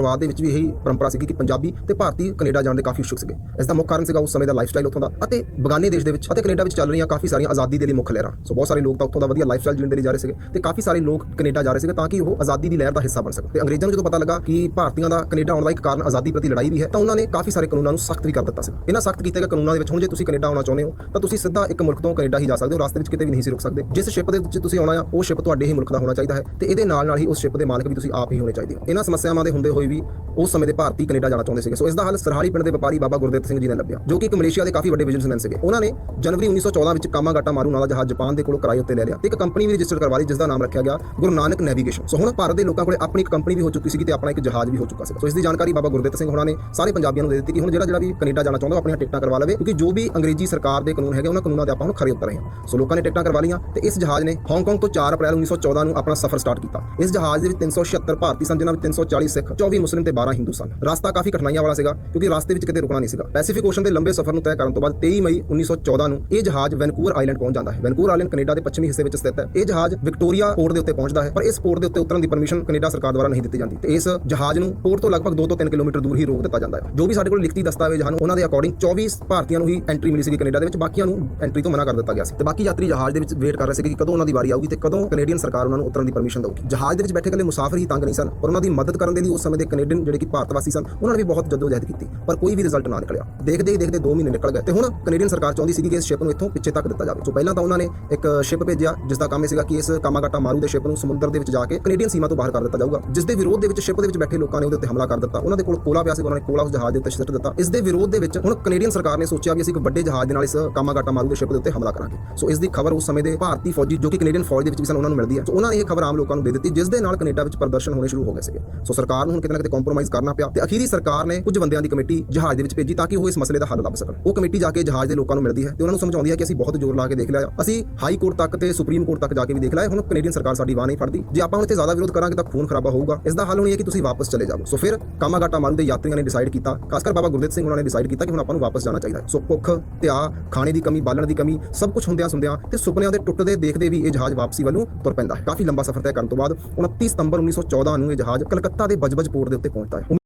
ਸ਼ੁਰੂਆਤ ਦੇ ਵਿੱਚ ਵੀ ਇਹੀ ਪਰੰਪਰਾ ਸੀਗੀ ਕਿ ਪੰਜਾਬੀ ਤੇ ਭਾਰਤੀ ਕੈਨੇਡਾ ਜਾਣ ਦੇ ਕਾਫੀ ਉਤਸੁਕ ਸੀਗੇ। ਇਸ ਦਾ ਮੁੱਖ ਕਾਰਨ ਸੀਗਾ ਉਸ ਸਮੇਂ ਦਾ ਲਾਈਫਸਟਾਈਲ ਉੱਥੋਂ ਦਾ ਅਤੇ ਬਗਾਨੇ ਦੇਸ਼ ਦੇ ਵਿੱਚ ਅਤੇ ਕੈਨੇਡਾ ਵਿੱਚ ਚੱਲ ਰਹੀਆਂ ਕਾਫੀ ਸਾਰੀਆਂ ਆਜ਼ਾਦੀ ਦੇ ਲਈ ਮੁੱਖ ਲਹਿਰਾਂ। ਸੋ ਬਹੁਤ ਸਾਰੇ ਲੋਕ ਤਾਂ ਉੱਥੋਂ ਦਾ ਵਧੀਆ ਲਾਈਫਸਟਾਈਲ ਜੀਣ ਦੇ ਲਈ ਜਾ ਰਹੇ ਸੀਗੇ ਤੇ ਕਾਫੀ ਸਾਰੇ ਲੋਕ ਕੈਨੇਡਾ ਜਾ ਰਹੇ ਸੀਗੇ ਤਾਂ ਕਿ ਉਹ ਆਜ਼ਾਦੀ ਦੀ ਲਹਿਰ ਦਾ ਹਿੱਸਾ ਬਣ ਸਕਣ। ਤੇ ਅੰਗਰੇਜ਼ਾਂ ਨੂੰ ਜਦੋਂ ਪਤਾ ਲੱਗਾ ਕਿ ਭਾਰਤੀਆਂ ਦਾ ਕੈਨੇਡਾ ਆਉਣ ਦਾ ਇੱਕ ਕਾਰਨ ਆਜ਼ਾਦੀ ਪ੍ਰਤੀ ਲੜਾਈ ਵੀ ਹੈ, ਤਾਂ ਉਹਨਾਂ ਨੇ ਕਾਫੀ ਸਾਰੇ ਕਾਨੂੰਨਾਂ ਨੂੰ ਸਖਤ ਵੀ ਕਰ ਦਿੱਤਾ ਸੀ। ਇਹਨਾਂ ਸਖਤ ਕੀਤੇ ਗਏ ਕਾਨੂੰਨਾਂ ਦੇ ਵਿੱਚ ਹੁਣ ਜੇ ਤੁਸੀਂ ਕੈਨੇਡਾ ਆਉਣਾ ਚਾਹੁੰਦੇ ਹੋ, ਤਾਂ ਤੁਸੀਂ ਸਿੱਧਾ ਇੱਕ ਮੁਲਕ ਤੋਂ ਕੈਨੇਡਾ ਹੀ ਜਾ ਸਕਦੇ ਹੋ। ਰਸਤੇ ਵਿੱਚ ਕਿਤੇ ਵੀ ਨਹੀਂ ਸੀ ਰੁਕ ਸਕਦੇ। ਜਿਸ ਸ਼ਿਪ ਦੇ ਵਿੱਚ ਤੁਸੀਂ ਆਉਣਾ ਆ, ਉਹ ਸ਼ਿਪ ਤੁਹਾਡੇ ਹੀ ਮੁਲਕ ਦਾ ਹੋਣਾ ਚਾਹੀਦਾ ਹੈ ਤੇ ਇਹਦੇ ਨਾਲ ਨਾਲ ਹੀ ਉਸ ਸ਼ਿਪ ਦੇ ਮਾਲਕ ਵੀ ਤੁਸੀਂ ਆਪ ਹੀ ਹੋਣੇ ਚਾਹੀਦੇ ਹੋ। ਇਹਨਾਂ ਸਮੱਸਿਆਵਾਂ ਦੇ ਹੁੰਦੇ ਹੋਏ ਵੀ ਉਸ ਸਮੇਂ ਦੇ ਭਾਰਤੀ ਕੈਨੇਡਾ ਜਾਣਾ ਚਾਹੁੰਦੇ ਸੀਗੇ। ਸੋ ਇਸ ਦਾ ਹੱਲ ਸਰਹਾਲੀ ਪਿੰਡ ਦੇ ਵਪਾਰੀ ਬਾਬਾ ਗੁਰਦੇਵ ਸਿੰਘ ਜੀ ਨੇ ਲੱਭਿਆ, ਜੋ ਕਿ ਇੱਕ ਮਲੇਸ਼ੀਆ ਦੇ ਕਾਫੀ ਵੱਡੇ ਬਿਜ਼ਨਸਮੈਨ ਸੀਗੇ। ਉਹਨਾਂ ਨੇ ਜਨਵਰੀ 1914 ਵਿੱਚ ਕਾਮਾਗਾਟਾ ਮਾਰੂ ਨਾਂ ਜਹਾਜ਼ ਜਾਪਾਨ ਦੇ ਕੋਲੋਂ ਕਿਰਾਏ ਉੱਤੇ ਲੈ ਲਿਆ। ਤੇ ਇੱਕ ਕੰਪਨੀ ਵੀ ਰਜਿਸਟਰ ਕਰਵਾ ਲਈ ਜਿਸ ਦਾ ਨਾਮ ਰੱਖਿਆ ਗਿਆ ਗੁਰੂ ਨਾਨਕ ਨੈਵੀਗੇਸ਼ਨ। ਸੋ ਹੁਣ ਭਾਰਤ ਦੇ ਲੋਕਾਂ ਕੋਲੇ ਆਪਣੀ ਇੱਕ ਕੰਪਨੀ ਵੀ ਹੋ ਚੁੱਕੀ ਸੀਗੀ ਤੇ ਆਪਣਾ ਇੱਕ ਜਹਾਜ਼ ਵੀ ਹੋ ਚੁੱਕਾ ਸੀ ਸੋ ਇਸ ਦੀ ਜਾਣਕਾਰੀ ਬਾਬਾ ਗੁਰਦੇਵ ਸਿੰਘ ਹੋਣਾ ਨੇ ਸਾਰੇ ਪੰਜਾਬੀਆਂ ਨੂੰ ਦੇ ਦਿੱਤੀ ਕਿ ਹੁਣ ਜਿਹੜਾ ਜਿਹੜਾ ਵੀ ਕੈਨੇਡਾ ਜਾਣਾ ਚਾਹੁੰਦਾ ਉਹ ਆਪਣੀਆਂ ਟਿਕਟਾਂ ਕਰਵਾ ਲਵੇ, ਕਿਉਂਕਿ ਜੋ ਵੀ ਅੰਗਰੇਜ਼ੀ ਸਰਕਾਰ ਦੇ ਕਾਨੂੰਨ ਹੈਗੇ, ਉਹਨਾਂ ਕਾਨੂੰਨਾਂ ਤੇ ਆਪਾਂ ਹੁਣ ਖਰੇ ਉਤਰ ਰਹੇ ਹਾਂ। ਸੋ ਲੋਕਾਂ ਨੇ ਟਿਕਟਾਂ ਕਰਵਾ ਲਈਆਂ ਤੇ ਇਸ ਜਹਾਜ਼ ਨੇ ਹਾਂਗਕਾਂਗ ਤੋਂ 4 ਅਪ੍ਰੈਲ 1914 ਨੂੰ ਆਪਣਾ ਸਫ਼ਰ ਸਟਾਰਟ ਕੀਤਾ। ਇਸ ਜਹਾਜ਼ ਦੇ ਵਿੱਚ 376 ਭਾਰਤੀ ਸਨ, ਜਿਨ੍ਹਾਂ ਵਿੱਚ 340 ਸਿੱਖ 24 ਮੁਸਲਿਮ ਤੇ 12 ਹਿੰਦੂ ਸਨ। ਰਸਤਾ ਕਾਫੀ ਕਠਿਨਾਈਆਂ ਵਾਲਾ ਸੀਗਾ, ਕਿਉਂਕਿ ਰਸਤੇ ਵਿੱਚ ਕਿਤੇ ਰੁਕਣਾ ਨਹੀਂ ਸੀਗਾ। ਪੈਸੀਫਿਕ ਓਸ਼ਨ ਦੇ ਲੰਬੇ ਸਫ਼ਰ ਨੂੰ ਤੈਅ ਕਰਨ ਤੋਂ ਬਾਅਦ 23 ਮਈ 1914 ਨੂੰ ਇਹ ਜਹਾਜ਼ ਵੈਨਕੂਵਰ ਆਈਲੈਂਡ ਪਹੁੰਚ ਜਾਂਦਾ ਹੈ। ਵੈਨਕੂਵਰ ਆਈਲੈਂਡ ਕੈਨੇਡਾ ਦੇ ਪੱਛਮੀ ਹਿੱਸੇ ਵਿੱਚ ਸਥਿਤ ਹੈ। ਇਹ ਜਹਾਜ਼ ਵਿਕਟੋਰੀਆ ਪੋਰਟ ਦੇ ਉੱਤੇ ਪਹੁੰਚਦਾ ਹੈ, ਪਰ ਇਸ ਪੋਰਟ ਦੇ ਉੱਤੇ ਉਤਰਨ ਦੀ ਪਰਮਿਸ਼ਨ ਕੈਨੇਡਾ ਸਰਕਾਰ ਦੁਆਰਾ ਨਹੀਂ ਦਿੱਤੀ ਜਾਂਦੀ ਤੇ ਇਸ ਜਹਾਜ਼ ਨੂੰ ਪੋਰਟ ਤੋਂ ਲਗਭਗ 2 ਤੋਂ 3 ਕਿਲੋਮੀਟਰ ਦੂਰ ਹੀ ਰੋਕ ਦਿੱਤਾ ਜਾਂਦਾ ਹੈ। ਜੋ ਵੀ ਸਾਡੇ ਕੋਲ ਲਿਖਤੀ ਦਸਤਾਵੇਜ਼ ਹਨ, ਉਹਨਾਂ ਦੇ ਅਕੋਰਡਿੰਗ 24 ਭਾਰਤੀਆਂ ਨੂੰ ਹੀ ਐਂਟਰੀ ਮਿਲੀ ਸੀ ਕੈਨੇਡਾ ਦੇ ਵਿੱਚ, ਬਾਕੀਆਂ ਨੂੰ ਐਂਟਰੀ ਤੋਂ ਮਨਾ ਕਰ ਦਿੱਤਾ ਗਿਆ ਸੀ। ਤੇ ਬਾਕੀ ਯਾਤਰੀ ਜਹਾਜ਼ ਦੇ ਵਿੱਚ ਵੇਟ ਕਰ ਰਹੇ ਸੀ ਕਿ ਕਦੋਂ ਉਹਨਾਂ ਦੀ ਵਾਰੀ ਆਊਗੀ ਤੇ ਕਦੋਂ ਕੈਨੇਡੀਅਨ ਸਰਕਾਰ ਉਹਨਾਂ ਨੂੰ ਉਤਰਨ ਦੀ ਪਰਮਿਸ਼ਨ ਦੇਊਗੀ। ਜਹਾਜ਼ ਦੇ ਵਿੱਚ ਬੈਠੇ ਇਕੱਲੇ ਮੁਸਾਫਰ ਹੀ ਤੰਗ ਨਹੀਂ ਸਨ, ਪਰ ਉਹਨਾਂ ਦੀ ਮਦਦ ਕਰਨ ਦੇ ਲਈ ਉਸ ਸਮੇਂ ਦੇ ਕੈਨੇਡੀਅਨ ਜਿਹੜੇ ਕਿ ਭਾਰਤ ਵਾਸੀ ਸਨ, ਉਹਨਾਂ ਨੇ ਵੀ ਬਹੁਤ ਜਦੋਜਹਿਦ ਕੀਤੀ, ਪਰ ਕੋਈ ਵੀ ਰਿਜ਼ਲਟ ਨਾ ਨਿਕਲਿਆ। ਦੇਖਦੇ ਹੀ ਦੇਖਦੇ 2 ਮਹੀਨੇ ਨਿਕਲ ਗਏ ਤੇ ਹੁਣ ਕੈਨੇਡੀਅਨ ਸਰਕਾਰ ਚਾਹੁੰਦੀ ਸੀ ਕਿ ਇਸ ਸ਼ਿਪ ਨੂੰ ਇੱਥੋਂ ਪਿੱਛੇ ਤੱਕ ਦਿੱਤਾ ਜਾਵੇ। ਸੋ ਪਹਿਲਾਂ ਤਾਂ ਉਹਨਾਂ ਨੇ ਇੱਕ ਸ਼ਿਪ ਭੇਜਿਆ ਜਿਸ ਦਾ ਕੰਮ ਇਹ ਸੀਗਾ ਕਿ ਇਸ ਕਾਮਾਗਾਟਾ ਮਾਰੂ ਦੇ ਸ਼ਿਪ ਨੂੰ ਸਮੁੰਦਰ ਦੇ ਵਿੱਚ ਜਾ ਕੇ ਕੈਨੇਡੀਅਨ ਸੀਮਾ ਤੋਂ ਬਾਹਰ ਕਰ ਦਿੱਤਾ ਜਾਊਗਾ ਜਿਸ ਦੇ ਵਿਰੋਧ ਦੇ ਵਿੱਚ ਸ਼ਿਪ ਦੇ ਵਿੱਚ ਬੈਠੇ ਲੋਕਾਂ ਨੇ ਉਹਦੇ ਉੱਤੇ ਹਮਲਾ ਕਰ ਦਿੱਤਾ। ਉਹਨਾਂ ਦੇ ਕੋਲ ਕੋਲਾ ਪਿਆ ਸੀ, ਉਹਨਾਂ ਨੇ ਕੋਲਾ ਉਸ ਜਹਾਜ਼ ਦੇ ਉੱਤੇ ਸਿੱਟ ਦਿੱਤਾ। ਇਸ ਦੇ ਵਿਰੋਧ ਦੇ ਵਿੱਚ ਹੁਣ ਕੈਨੇਡੀਅਨ ਸਰਕਾਰ ਨੇ ਸੋਚਿਆ ਵੀ ਅਸੀਂ ਇੱਕ ਵੱਡੇ ਜਹਾਜ਼ ਦੇ ਨਾਲ ਇਸ ਕਾਮਾਗਾਟਾ ਮਾਰੂ ਦੇ ਸ਼ਿਪ ਦੇ ਉੱਤੇ ਹਮਲਾ ਕਰਾਂਗੇ। ਸੋ ਇਸ ਦੀ ਖਬਰ ਉਸ ਸਮੇਂ ਦੇ ਭਾਰਤੀ ਫੌਜੀ, ਜੋ ਕਿ ਕੈਨੇਡੀਅਨ ਫੌਜ ਦੇ ਵਿੱਚ ਵੀ ਸਨ, ਉਹਨਾਂ ਨੂੰ ਮਿਲਦੀ ਹੈ। ਸੋ ਉਹਨਾਂ ਨੇ ਇਹ ਖਬਰ ਆਮ ਲੋਕਾਂ ਨੂੰ ਦੇ ਦਿੱਤੀ ਜਿਸ ਦੇ ਨਾਲ ਕੈਨੇਡਾ ਵਿੱਚ ਪ੍ਰਦਰਸ਼ਨ ਹੋਣੇ ਸ਼ੁਰੂ ਹੋ ਗਏ ਸੀਗੇ। ਸੋ ਸਰਕਾਰ ਨੂੰ ਹੁਣ ਕਿਤੇ ਕਿਤੇ ਕੰਪਰੋਮਾਈਜ਼ ਕਰਨਾ ਪਿਆ ਤੇ ਅਖੀਰੀ ਸਰਕਾਰ ਨੇ ਕੁਝ ਬੰਦਿਆਂ ਦੀ ਕਮੇਟੀ ਜਹਾਜ਼ ਦੇ ਵਿੱਚ ਭੇਜੀ ਤਾਂ ਕਿ ਉਹ ਇਸ ਮਸਲੇ ਦਾ ਹੱਲ ਲੱਭ ਸਕਣ। ਉਹ ਕਮੇਟੀ ਜਾ ਕੇ ਜਹਾਜ਼ ਦੇ ਲੋਕਾਂ ਨੂੰ ਮਿਲਦੀ ਹੈ ਤੇ ਉਹਨਾਂ ਨੂੰ ਸਮਝਾਉਂਦੀ ਹੈ ਕਿ ਅਸੀਂ ਬਹੁਤ ਜ਼ੋਰ ਲਾ ਕੇ ਦੇਖ ਲਿਆ ਅਸੀਂ ਹਾਈ ਕੋਰਟ ਤੱਕ ਤੇ ਸੁਪਰੀਮ ਕੋਰਟ ਤੱਕ ਜਾ ਕੇ ਵੀ ਦੇਖ ਲਿਆ ਹੁਣ ਕੈਨੇਡੀਅਨ ਸਰਕਾਰ ਸਾਡੀ ਬਾਹ ਨਹੀਂ ਫੜਦੀ। ਜੇ ਆਪਾਂ ਹੁਣ ਇੱਥੇ ਜ਼ਿਆਦਾ ਵਿਰੋਧ ਕਰਾਂਗੇ ਤਾਂ ਖੂਨ ਖਰਾਬਾ ਹੋਊਗਾ। ਇਸ ਦਾ ਹੱਲ ਹੁਣ ਇਹ ਹੈ ਕਿ ਤੁਸੀਂ ਵਾਪਸ ਚਲੇ ਜਾਓ ਸੋ ਫਿਰ ਕਾਮਾਗਾਟਾ ਮਾਰੂ ਦੇ ਯਾਤਰੀਆਂ ਨੇ ਡਿਸਾਈਡ ਕੀਤਾ। ਖਾਸ ਕਰ ਬਾਬਾ ਗੁਰਦੇਵ ਸਿੰਘ ਉਹਨਾਂ ਨੇ ਡਿਸਾਈਡ ਕੀਤਾ ਕਿ ਹੁਣ ਆਪਾਂ ਨੂੰ ਵਾਪਸ ਜਾਣਾ ਚਾਹੀਦਾ ਸੋ ਭੁੱਖ, ਧਿਆ, ਖਾਣੇ ਦੀ ਕਮੀ, ਬਾਲਣ ਦੀ ਕਮੀ, ਸਭ ਕੁਝ ਹੁੰਦਿਆਂ ਸੁਣਦਿਆਂ ਤੇ ਸੁਪਨਿਆਂ ਦੇ ਟੁੱਟਦੇ ਦੇਖਦੇ ਵੀ ਇਹ ਜਹਾਜ਼ ਵਾਪਸੀ ਵੱਲੋਂ ਤੁਰ ਪੈਂਦਾ ਹੈ। ਕਾਫੀ ਲੰਬਾ ਸਫ਼ਰ ਤੈਅ ਕਰਨ ਤੋਂ ਬਾਅਦ 29 ਸਤੰਬਰ 1914 ਨੂੰ ਇਹ ਜਹਾਜ਼ ਕਲਕੱਤਾ ਦੇ ਬਜਬਜ ਪੋਰਟ ਦੇ ਉੱਤੇ ਪਹੁੰਚਦਾ ਹੈ